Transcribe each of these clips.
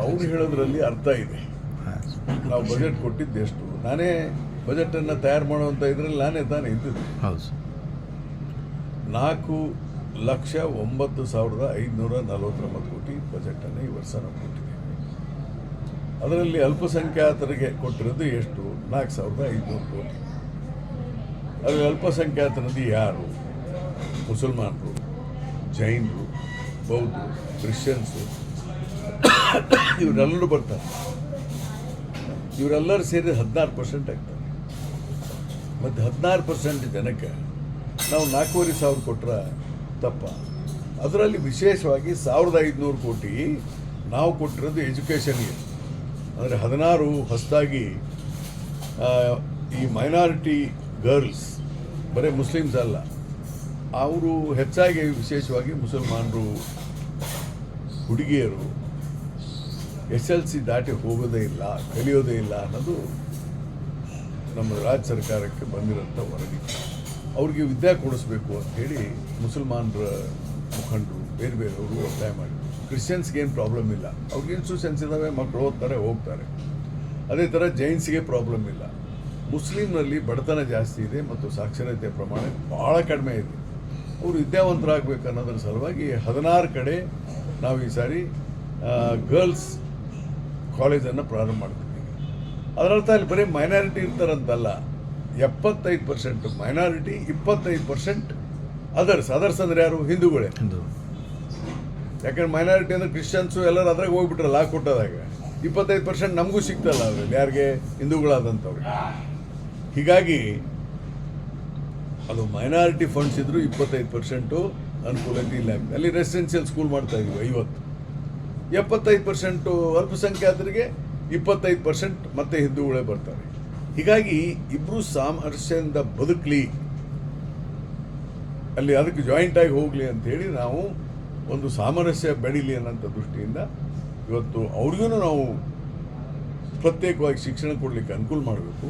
ಅವ್ರು ಹೇಳೋದ್ರಲ್ಲಿ ಅರ್ಥ ಇದೆ. ನಾವು ಬಜೆಟ್ ಕೊಟ್ಟಿದ್ದು ಎಷ್ಟು? ನಾನೇ ಬಜೆಟನ್ನು ತಯಾರು ಮಾಡುವಂಥ ಇದ್ರಲ್ಲಿ ನಾನೇ ತಾನೇ ಇದ್ದಿದ್ದು ಹೌದು ನಾಲ್ಕು ಲಕ್ಷ ಒಂಬತ್ತು ಸಾವಿರದ ಐದುನೂರ ನಲವತ್ತೊಂಬತ್ತು ಕೋಟಿ ಬಜೆಟನ್ನು ಈ ವರ್ಷ ನಾವು ಕೊಟ್ಟಿದ್ದೇವೆ. ಅದರಲ್ಲಿ ಅಲ್ಪಸಂಖ್ಯಾತರಿಗೆ ಕೊಟ್ಟಿರೋದು ಎಷ್ಟು? ನಾಲ್ಕು ಸಾವಿರದ ಐದುನೂರು ಕೋಟಿ. ಅದರಲ್ಲಿ ಅಲ್ಪಸಂಖ್ಯಾತರದ್ದು ಯಾರು? ಮುಸಲ್ಮಾನರು ಜೈನರು ಬೌದ್ಧರು ಕ್ರಿಶ್ಚಿಯನ್ಸು ಇವರೆಲ್ಲರೂ ಬರ್ತಾರೆ. ಇವರೆಲ್ಲರೂ ಸೇರಿ ಹದಿನಾರು ಪರ್ಸೆಂಟ್ ಆಗ್ತಾರೆ. ಮತ್ತು ಹದಿನಾರು ಪರ್ಸೆಂಟ್ ಜನಕ್ಕೆ ನಾವು ನಾಲ್ಕೂವರೆ ಸಾವಿರ ಕೊಟ್ಟರೆ ತಪ್ಪ. ಅದರಲ್ಲಿ ವಿಶೇಷವಾಗಿ ಸಾವಿರದ ಐದುನೂರು ಕೋಟಿ ನಾವು ಕೊಟ್ಟಿರೋದು ಎಜುಕೇಷನ್ಗೆ ಅಂದರೆ ಹದಿನಾರು ಹೊಸದಾಗಿ ಈ ಮೈನಾರಿಟಿ ಗರ್ಲ್ಸ್ ಬರೀ ಮುಸ್ಲಿಮ್ಸ್ ಅಲ್ಲ, ಅವರು ಹೆಚ್ಚಾಗಿ ವಿಶೇಷವಾಗಿ ಮುಸಲ್ಮಾನರು, ಹುಡುಗಿಯರು ಎಸ್ ಎಲ್ ಸಿ ದಾಟಿ ಹೋಗೋದೇ ಇಲ್ಲ, ಕಲಿಯೋದೇ ಇಲ್ಲ ಅನ್ನೋದು ನಮ್ಮ ರಾಜ್ಯ ಸರ್ಕಾರಕ್ಕೆ ಬಂದಿರೋಂಥ ವರದಿ. ಅವ್ರಿಗೆ ವಿದ್ಯೆ ಕೊಡಿಸ್ಬೇಕು ಅಂತ ಹೇಳಿ ಮುಸಲ್ಮಾನರ ಮುಖಂಡರು, ಬೇರೆ ಬೇರೆಯವರು ಒತ್ತಾಯ ಮಾಡಿ. ಕ್ರಿಶ್ಚಿಯನ್ಸ್ಗೆ ಏನು ಪ್ರಾಬ್ಲಮ್ ಇಲ್ಲ. ಅವ್ರಿಗೆ ಇನ್ಸ್ಟಿಟ್ಯೂಷನ್ಸ್ ಇದ್ದಾವೆ ಮಕ್ಕಳು ಓದ್ತಾರೆ, ಹೋಗ್ತಾರೆ. ಅದೇ ಥರ ಜೈನ್ಸ್ಗೆ ಪ್ರಾಬ್ಲಮ್ ಇಲ್ಲ. ಮುಸ್ಲಿಮ್ನಲ್ಲಿ ಬಡತನ ಜಾಸ್ತಿ ಇದೆ ಮತ್ತು ಸಾಕ್ಷರತೆ ಪ್ರಮಾಣ ಭಾಳ ಕಡಿಮೆ ಇದೆ. ಅವರು ವಿದ್ಯಾವಂತರಾಗಬೇಕು ಅನ್ನೋದ್ರ ಸಲುವಾಗಿ ಹದಿನಾರು ಕಡೆ ನಾವು ಈ ಸಾರಿ ಗರ್ಲ್ಸ್ ಕಾಲೇಜನ್ನು ಪ್ರಾರಂಭ ಮಾಡ್ತಿದ್ದೀವಿ ಅದರರ್ಥ ಅಲ್ಲಿ ಬರೀ ಮೈನಾರಿಟಿ ಇರ್ತಾರಂತಲ್ಲ ಎಪ್ಪತ್ತೈದು ಪರ್ಸೆಂಟ್ ಮೈನಾರಿಟಿ ಇಪ್ಪತ್ತೈದು ಪರ್ಸೆಂಟ್ ಅದರ್ಸ್ ಅದರ್ಸ್ ಅಂದ್ರೆ ಯಾರು? ಹಿಂದೂಗಳೇ. ಹಿಂದೂ ಯಾಕಂದ್ರೆ ಮೈನಾರಿಟಿ ಅಂದ್ರೆ ಕ್ರಿಶ್ಚಿಯನ್ಸು ಎಲ್ಲರೂ ಅದ್ರಾಗ ಹೋಗ್ಬಿಟ್ರಲ್ಲ ಆ ಕೊಟ್ಟದಾಗ ಇಪ್ಪತ್ತೈದು ಪರ್ಸೆಂಟ್ ನಮಗೂ ಸಿಗ್ತಲ್ಲ ಅದ್ರಲ್ಲಿ. ಯಾರಿಗೆ? ಹಿಂದೂಗಳಾದಂಥವ್ರಿಗೆ. ಹೀಗಾಗಿ ಅದು ಮೈನಾರಿಟಿ ಫಂಡ್ಸ್ ಇದ್ರು ಇಪ್ಪತ್ತೈದು ಪರ್ಸೆಂಟು ಅನುಕೂಲತೆ ಇಲ್ಲ. ಆಗ್ತದೆ ಅಲ್ಲಿ ರೆಸಿಡೆನ್ಷಿಯಲ್ ಸ್ಕೂಲ್ ಮಾಡ್ತಾ ಇದೀವಿ ಐವತ್ತು. ಎಪ್ಪತ್ತೈದು ಪರ್ಸೆಂಟು ಅಲ್ಪಸಂಖ್ಯಾತರಿಗೆ ಇಪ್ಪತ್ತೈದು ಪರ್ಸೆಂಟ್ ಮತ್ತೆ ಹಿಂದೂಗಳೇ ಬರ್ತಾರೆ. ಹೀಗಾಗಿ ಇಬ್ಬರು ಸಾಮರಸ್ಯದಿಂದ ಬದುಕಲಿ, ಅಲ್ಲಿ ಅದಕ್ಕೆ ಜಾಯಿಂಟ್ ಆಗಿ ಹೋಗಲಿ ಅಂತೇಳಿ ನಾವು ಒಂದು ಸಾಮರಸ್ಯ ಬೆಳೀಲಿ ಅನ್ನೋಂಥ ದೃಷ್ಟಿಯಿಂದ ಇವತ್ತು ಅವ್ರಿಗೂ ನಾವು ಪ್ರತ್ಯೇಕವಾಗಿ ಶಿಕ್ಷಣ ಕೊಡಲಿಕ್ಕೆ ಅನುಕೂಲ ಮಾಡಬೇಕು.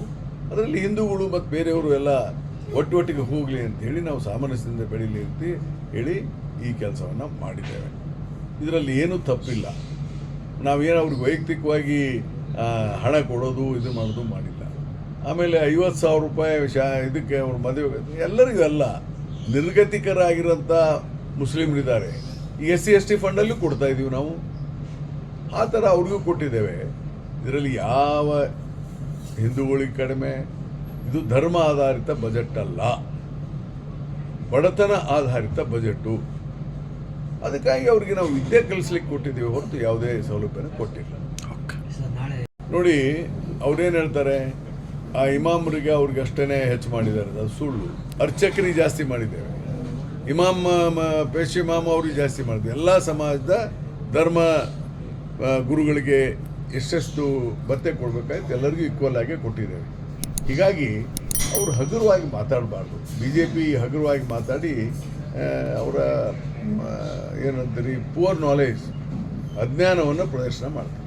ಅದರಲ್ಲಿ ಹಿಂದೂಗಳು ಮತ್ತು ಬೇರೆಯವರು ಎಲ್ಲ ಒಟ್ಟೊಟ್ಟಿಗೆ ಹೋಗಲಿ ಅಂತ ಹೇಳಿ ನಾವು ಸಾಮರಸ್ಯದಿಂದ ಬೆಳೀಲಿ ಅಂತ ಹೇಳಿ ಈ ಕೆಲಸವನ್ನು ಮಾಡಿದ್ದೇವೆ. ಇದರಲ್ಲಿ ಏನೂ ತಪ್ಪಿಲ್ಲ. ನಾವೇನು ಅವ್ರಿಗೆ ವೈಯಕ್ತಿಕವಾಗಿ ಹಣ ಕೊಡೋದು, ಇದು ಮಾಡೋದು ಮಾಡಿಲ್ಲ. ಆಮೇಲೆ ಐವತ್ತು ಸಾವಿರ ರೂಪಾಯಿ ಶಾ, ಇದಕ್ಕೆ ಅವ್ರ ಮದುವೆ ಎಲ್ಲರಿಗೂ ಅಲ್ಲ, ನಿರ್ಗತಿಕರಾಗಿರೋಂಥ ಮುಸ್ಲಿಮರಿದ್ದಾರೆ. ಎಸ್ ಸಿ, ಎಸ್ ಟಿ ಫಂಡಲ್ಲೂ ಕೊಡ್ತಾ ಇದ್ದೀವಿ ನಾವು. ಆ ಥರ ಅವ್ರಿಗೂ ಕೊಟ್ಟಿದ್ದೇವೆ. ಇದರಲ್ಲಿ ಯಾವ ಹಿಂದೂಗಳಿಗೆ ಕಡಿಮೆ, ಇದು ಧರ್ಮ ಆಧಾರಿತ ಬಜೆಟ್ ಅಲ್ಲ. ಬಡತನ ಆಧಾರಿತ ಬಜೆಟ್ಟು ಅದಕ್ಕಾಗಿ ಅವ್ರಿಗೆ ನಾವು ವಿದ್ಯೆ ಕಲಿಸ್ಲಿಕ್ಕೆ ಕೊಟ್ಟಿದ್ದೀವಿ ಹೊರತು ಯಾವುದೇ ಸೌಲಭ್ಯನ ಕೊಟ್ಟಿಲ್ಲ. ಓಕೆ. ನೋಡಿ ಅವ್ರೇನು ಹೇಳ್ತಾರೆ? ಆ ಇಮಾಮ್ರಿಗೆ ಅವ್ರಿಗೆ ಅಷ್ಟೇ ಹೆಚ್ಚು ಮಾಡಿದ್ದಾರೆ ಅದು ಸುಳ್ಳು. ಅರ್ಚಕರಿಗೆ ಜಾಸ್ತಿ ಮಾಡಿದ್ದೇವೆ ಇಮಾಮ್ ಮ- ಪೇಶ್ ಇಮಾಮ್ ಅವ್ರಿಗೆ ಜಾಸ್ತಿ ಮಾಡಿದೆ ಎಲ್ಲ ಸಮಾಜದ ಧರ್ಮ ಗುರುಗಳಿಗೆ ಎಷ್ಟೆಷ್ಟು ಭತ್ತೆ ಕೊಡಬೇಕಾಯ್ತು ಎಲ್ಲರಿಗೂ ಈಕ್ವಲ್ ಆಗಿ ಕೊಟ್ಟಿದ್ದೇವೆ ಹೀಗಾಗಿ ಅವರು ಹಗುರವಾಗಿ ಮಾತಾಡಬಾರ್ದು. ಬಿ ಜೆ ಪಿ ಹಗುರವಾಗಿ ಮಾತಾಡಿ ಅವರ ಏನಂತೀರಿ? ಪೂರ್ ನಾಲೆಜ್ ಅಜ್ಞಾನವನ್ನು ಪ್ರದರ್ಶನ ಮಾಡ್ತಾರೆ.